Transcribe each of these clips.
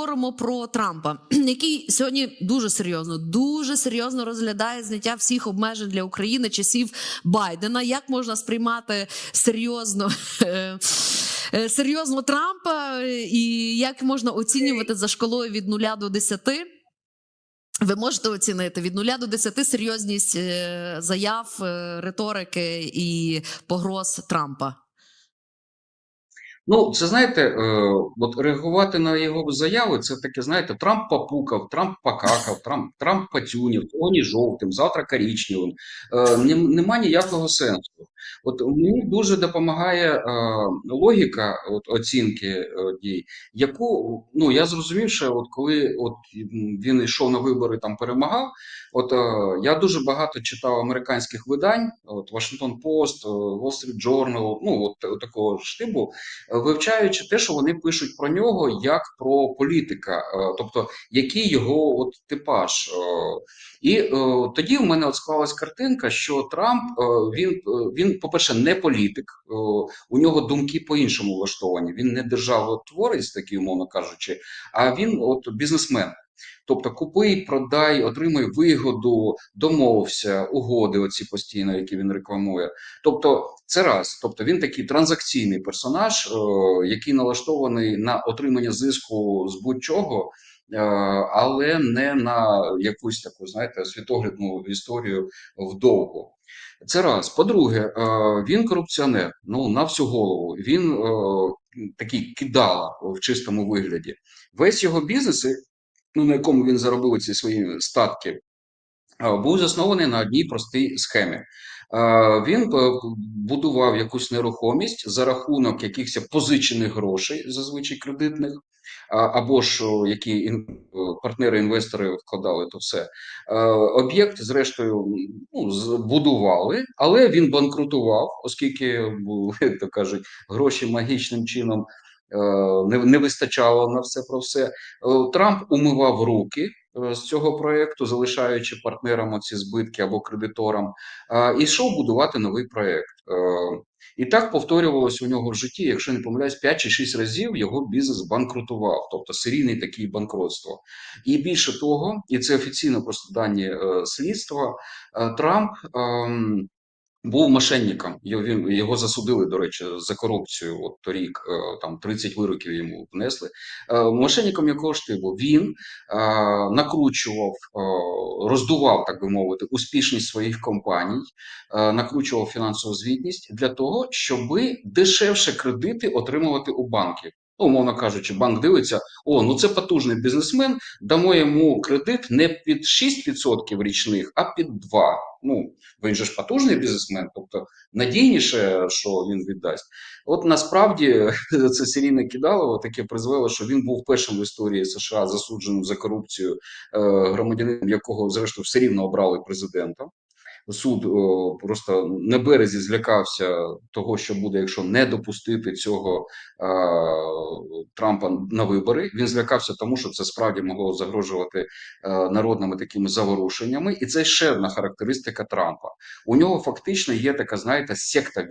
Говоримо про Трампа, який сьогодні дуже серйозно, дуже серйозно розглядає зняття всіх обмежень для України часів Байдена. Як можна сприймати серйозно е, серйозно Трампа, і як можна оцінювати за шкалою від 0 до 10? Ви можете оцінити від 0 до 10 серйозність е, заяв, е, риторики і погроз Трампа. Ну, це знаєте, е, от реагувати на його заяви, це таке, знаєте, Трамп попукав, Трамп покакав, Трамп, Трамп потюнів, сьогодні жовтим, завтра коричневим. Е, нема ніякого сенсу. От мені дуже допомагає е, логіка от, оцінки дій, яку ну я зрозумів, що от коли от він йшов на вибори, там перемагав. От я дуже багато читав американських видань, от Post, е, Wall Street Journal, ну от, такого ж типу вивчаючи те, що вони пишуть про нього як про політика, е, тобто який його от типаж. е. І е, тоді в мене от склалась картинка, що Трамп він, він, по-перше, не політик, у нього думки по-іншому влаштовані. Він не державотворець, такий, умовно кажучи, а він от бізнесмен. Тобто купи, продай, отримай вигоду, домовся, угоди, оці постійно, які він рекламує. Тобто, це раз. Тобто він такий транзакційний персонаж, е, який налаштований на отримання зиску з будь-чого, е, але не на якусь таку, знаєте, світоглядну історію вдовго. Це раз. По-друге, е, він корупціонер. Ну на всю голову. Він такий кидала в чистому вигляді. Весь його бізнес, ну на якому він заробив ці свої статки, був заснований на одній простій схемі. Він е, будував якусь нерухомість за рахунок якихось позичених грошей, зазвичай кредитних, або ж які партнери-інвестори вкладали то все. Об'єкт, зрештою, ну, збудували, але він банкрутував, оскільки, як то кажуть, гроші магічним чином не, не вистачало на все про все. Е, Трамп умивав руки е, з цього проєкту, залишаючи партнерам ці збитки або кредиторам, е, і йшов будувати новий проєкт. Е, І так повторювалося у нього в житті, якщо не помиляюсь, 5 чи 6 разів його бізнес банкрутував, тобто серійний такий банкротство. І більше того, і це офіційно просто дані е, слідства, е, Трамп. Був мошенником. Його, засудили, до речі, за корупцію. От торік е, там 30 вироків йому внесли. Е, Мошенником якого ж типу? Він е, накручував, роздував, так би мовити, успішність своїх компаній, накручував фінансову звітність для того, щоби дешевше кредити отримувати у банків. Ну, умовно кажучи, банк дивиться: о, ну це потужний бізнесмен, дамо йому кредит не під 6% річних, а під 2%. Ну, він же ж потужний бізнесмен, тобто надійніше, що він віддасть. От насправді це серійне кидалово таке призвело, що він був першим в історії США засудженим за корупцію, е, громадянином якого, зрештою, все рівно обрали президентом. Суд о, просто на березі злякався того, що буде, якщо не допустити цього е, Трампа на вибори. Він злякався тому, що це справді могло загрожувати е, народними такими заворушеннями, і це ще одна характеристика Трампа. У нього фактично є така, знаєте, секта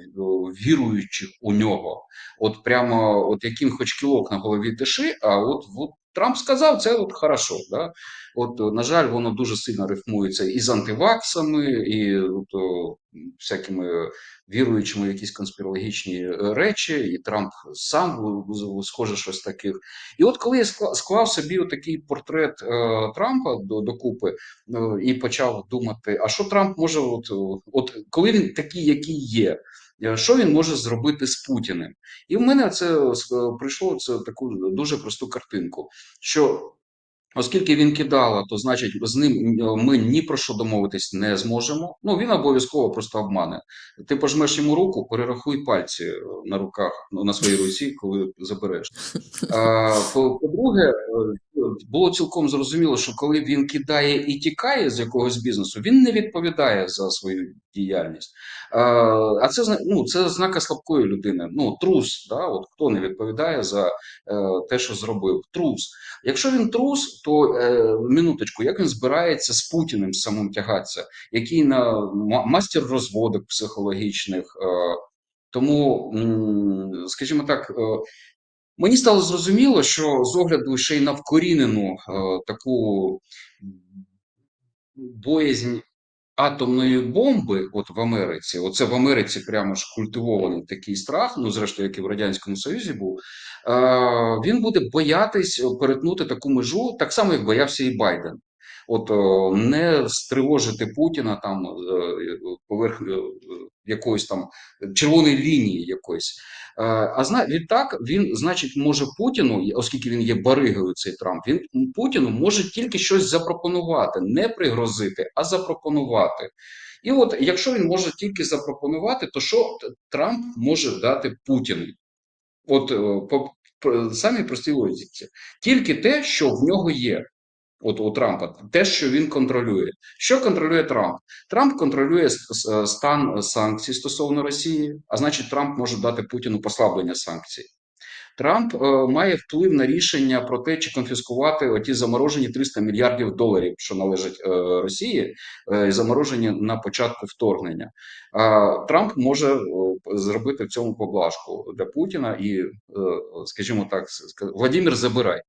віруючих у нього. От прямо, от яким хоч кілок на голові тиши, а от, от Трамп сказав, це от хорошо. Да? От, на жаль, воно дуже сильно рифмується і з антиваксами, і от, о, всякими віруючими в якісь конспірологічні е, речі, і Трамп сам схоже щось таких. І от коли я склав собі такий портрет е, Трампа до, докупи е, і почав думати, а що Трамп може, от, от коли він такий, який є. Е, Що він може зробити з Путіним? І в мене це е, прийшло це таку дуже просту картинку, що Оскільки він кидала, то значить з ним е, ми ні про що домовитись не зможемо. Ну він обов'язково просто обмане. Ти пожмеш йому руку, перерахуй пальці е, на руках ну, на своїй руці, коли забереш. По- По-друге, е, було цілком зрозуміло, що коли він кидає і тікає з якогось бізнесу, він не відповідає за свою діяльність. А, це ну, це ознака слабкої людини. Ну, трус, да? От хто не відповідає за те, що зробив. Трус. Якщо він трус, то е, минуточку, як він збирається з Путіним самим тягатися, який на мастер розводок психологічних. Е, тому, скажімо так, е, Мені стало зрозуміло, що з огляду ще й на вкорінену е, таку боязнь атомної бомби, от в Америці, оце в Америці прямо ж культивований такий страх, ну зрештою, як і в Радянському Союзі був, е, він буде боятись перетнути таку межу, так само, як боявся і Байден. От не стривожити Путіна там е, поверх е, якоїсь там червоної лінії якоїсь. Е, А зна відтак він, значить, може Путіну, оскільки він є баригою, цей Трамп, він Путіну може тільки щось запропонувати, не пригрозити, а запропонувати. І от якщо він може тільки запропонувати, то що Трамп може дати Путіну? От е, по самій простій логіці. Тільки те, що в нього є. От у Трампа, те, що він контролює. Що контролює Трамп? Трамп контролює стан санкцій стосовно Росії, а значить, Трамп може дати Путіну послаблення санкцій. Трамп е, має вплив на рішення про те, чи конфіскувати оті заморожені 300 мільярдів доларів, що належать е, Росії, е, заморожені на початку вторгнення. А Трамп може е, зробити в цьому поблажку для Путіна і, е, скажімо так, Владимир, забирай.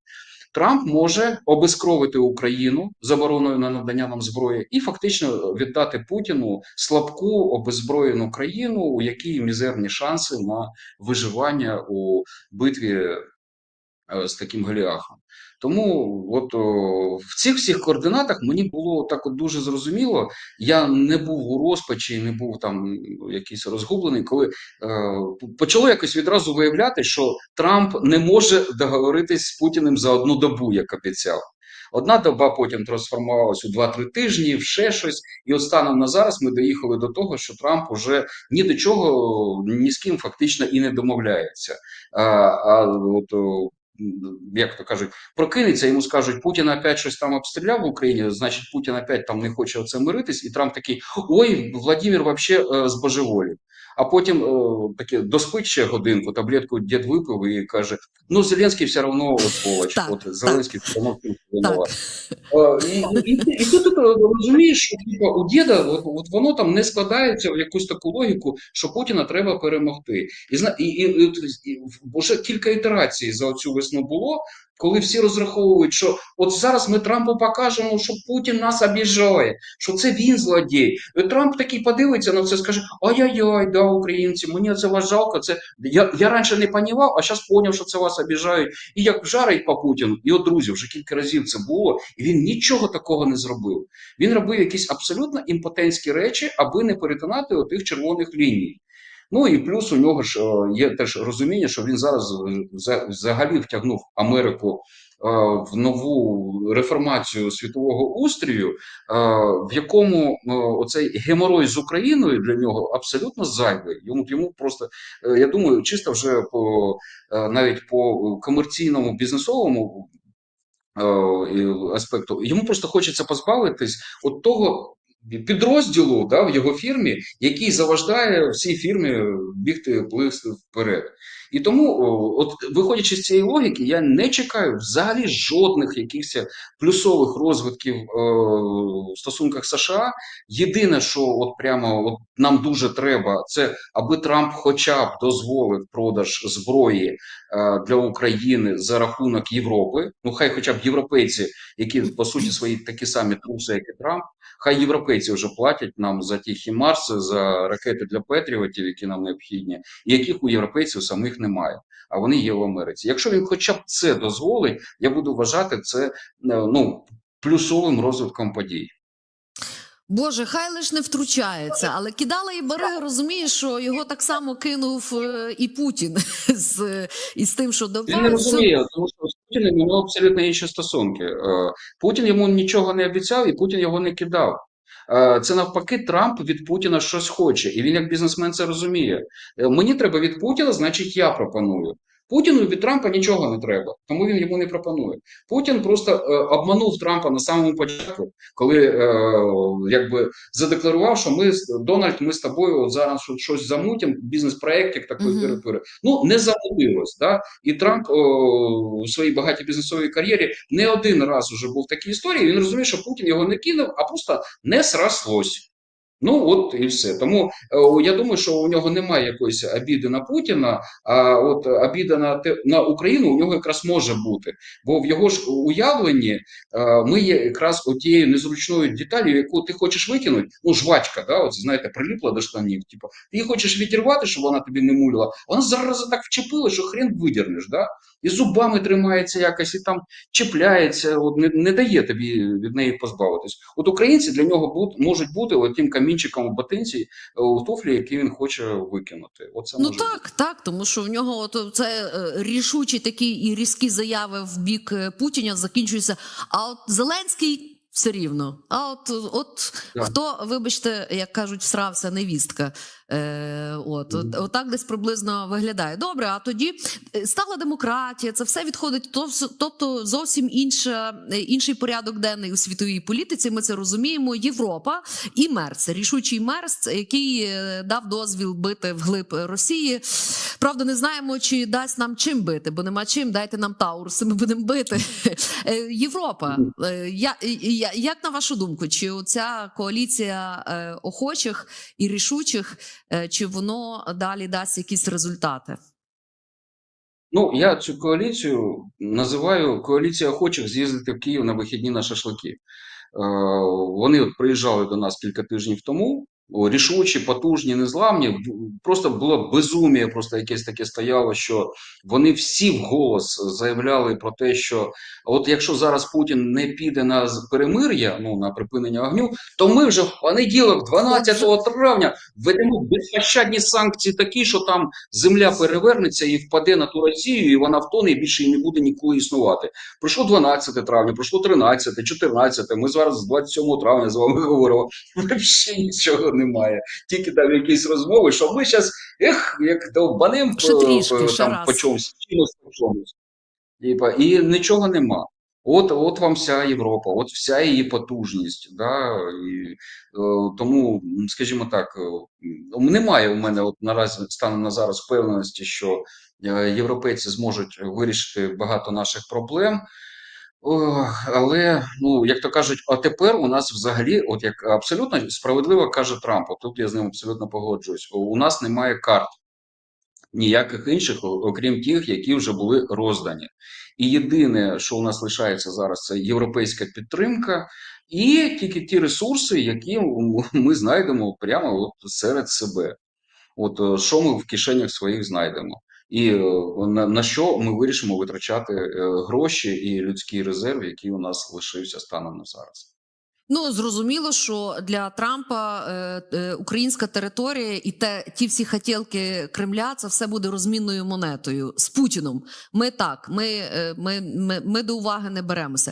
Трамп може обескровити Україну забороною на надання нам зброї і фактично віддати Путіну слабку обезброєну країну, у якій мізерні шанси на виживання у битві е, з таким Голіафом. Тому от в цих всіх координатах мені було так от дуже зрозуміло. Я не був у розпачі, не був там якийсь розгублений, коли е, почало якось відразу виявляти, що Трамп не може договоритись з Путіним за одну добу, як обіцяв. Одна доба потім трансформувалась у 2-3 тижні, в ще щось. І от станом на зараз ми доїхали до того, що Трамп уже ні до чого ні з ким фактично і не домовляється. А, а от як то кажуть, прокинеться, йому скажуть, Путін опять щось там обстріляв в Україні, значить Путін опять там не хоче оце миритись, і Трамп такий: ой, Владимир вообще е, збожеволів. А потім е, таке доспить ще годинку, таблетку дід випив і каже: ну Зеленський все одно сволоч. Так, От Зеленський все одно винуват. Е, І, і, тут е, розумієш, що типу, у діда от, от воно там не складається в якусь таку логіку, що Путіна треба перемогти. І, і, і, і вже кілька ітерацій за цю весну було, коли всі розраховують, що от зараз ми Трампу покажемо, що Путін нас обіжає, що це він злодій. І Трамп такий подивиться на це, скаже: ай-яй-яй, да, українці, мені це вас жалко. Це я, я раніше не понімав, а зараз поняв, що це вас обіжають. І як жарить по Путіну, і от друзі, вже кілька разів це було, і він нічого такого не зробив. Він робив якісь абсолютно імпотентські речі, аби не перетинати отих червоних ліній. Ну і плюс у нього ж е, є теж розуміння, що він зараз е, за- взагалі втягнув Америку е, в нову реформацію світового устрію, в якому оцей геморой з Україною для нього абсолютно зайвий. Йому йому просто я думаю, чисто вже по навіть по комерційному бізнесовому аспекту. Йому просто хочеться позбавитись от того підрозділу да, в його фірмі, який заваждає всій фірмі бігти вперед. І тому, от виходячи з цієї логіки, я не чекаю взагалі жодних якихось плюсових розвитків е, в стосунках США. Єдине, що от прямо от нам дуже треба, це аби Трамп хоча б дозволив продаж зброї е, для України за рахунок Європи. Ну хай, хоча б європейці, які по суті свої такі самі труси, як і Трамп, хай європейці вже платять нам за ті хімарси, за ракети для Петріотів, які нам необхідні, яких у європейців самих немає. А вони є в Америці. Якщо він хоча б це дозволить, я буду вважати це е, ну плюсовим розвитком подій. Боже, хай лиш не втручається, але кидала і Берега розуміє, що його так само кинув е, і Путін з, із тим, що Він давай. не розуміє, тому що з Путіним мав абсолютно інші стосунки. Е, Путін йому нічого не обіцяв, і Путін його не кидав. Е, Це навпаки, Трамп від Путіна щось хоче, і він як бізнесмен це розуміє. Е, Мені треба від Путіна, значить я пропоную. Путіну від Трампа нічого не треба, тому він йому не пропонує. Путін просто е, обманув Трампа на самому початку, коли е, якби задекларував, що ми Дональд, ми з тобою от зараз щось- замутимо, бізнес-проєктик такий Мгм. пири-пири. Ну не замутилось. Да? І Трамп о, у своїй багатій бізнесовій кар'єрі не один раз уже був в такій історії. Він розуміє, що Путін його не кинув, а просто не срослось. Ну от і все. Тому е, я думаю, що у нього немає якоїсь обіди на Путіна, а от обіда на те на Україну у нього якраз може бути. Бо в його ж уявленні е, ми є якраз тією незручною деталью, яку ти хочеш викинути. Ну, жвачка, да, от знаєте, приліпла до штанів. Типу, ти її хочеш відірвати, щоб вона тобі не мулила. Вона зараз так вчепила, що хрен видірнеш, да? І зубами тримається якось, і там чіпляється, от не, не дає тобі від неї позбавитись. От українці для нього будуть, можуть бути от тим камінчиком у ботинці е, у туфлі, які він хоче викинути. Оце Ну може бути. так, так, тому що в нього от це е, рішучі такі і різкі заяви в бік Путіня Путіна закінчуються. А от Зеленський все рівно. А от, от Так. хто, вибачте, як кажуть, всрався невістка. Е, от, от, Мгм. отак десь приблизно виглядає. Добре, а тоді е, стала демократія, це все відходить, то тобто зовсім інша, е, інший порядок денний у світовій політиці. Ми це розуміємо. Європа і Мерц, рішучий Мерц, який е, дав дозвіл бити вглиб Росії. Правда, не знаємо, чи дасть нам чим бити, бо нема чим. Дайте нам Таурси, ми будемо бити. Європа, я, як на вашу думку, чи ця коаліція е, охочих і рішучих, е, чи воно далі дасть якісь результати? Ну, я цю коаліцію називаю коаліція охочих з'їздити в Київ на вихідні на шашлики. Е, Вони от приїжджали до нас кілька тижнів тому. Рішучі, потужні, незламні. Просто було безумія, просто якесь таке стояло, що вони всі вголос заявляли про те, що от якщо зараз Путін не піде на перемир'я, ну на припинення огню, то ми вже в понеділок, 12 травня, введемо безпощадні санкції такі, що там земля перевернеться і впаде на ту Росію, і вона втоне і більше і не буде ніколи існувати. Пройшло 12 травня, пройшло 13, 14, Ми зараз з 27 травня з вами говоримо. Взагалі нічого немає. Тільки там якісь розмови, що ми зараз ех, як ще там раз. по чомусь, чимось чомусь. Типа, і нічого нема. От, от вам вся Європа, от вся її потужність. Да? І, е, тому, скажімо так, е, немає у мене от наразі станом на зараз впевненості, що е, європейці зможуть вирішити багато наших проблем. Але, ну, як то кажуть, а тепер у нас взагалі, от як абсолютно справедливо каже Трамп, тут я з ним абсолютно погоджуюсь, у нас немає карт ніяких інших, окрім тих, які вже були роздані. І єдине, що у нас лишається зараз, це європейська підтримка, і тільки ті ресурси, які ми знайдемо прямо от серед себе. От е, що ми в кишенях своїх знайдемо, і е, на, на що ми вирішимо витрачати е, гроші і людський резерв, який у нас лишився станом на зараз. Ну зрозуміло, що для Трампа е, е, українська територія і те, ті всі хотілки Кремля, це все буде розмінною монетою з Путіном. Ми так, ми, е, ми, ми, ми до уваги не беремося.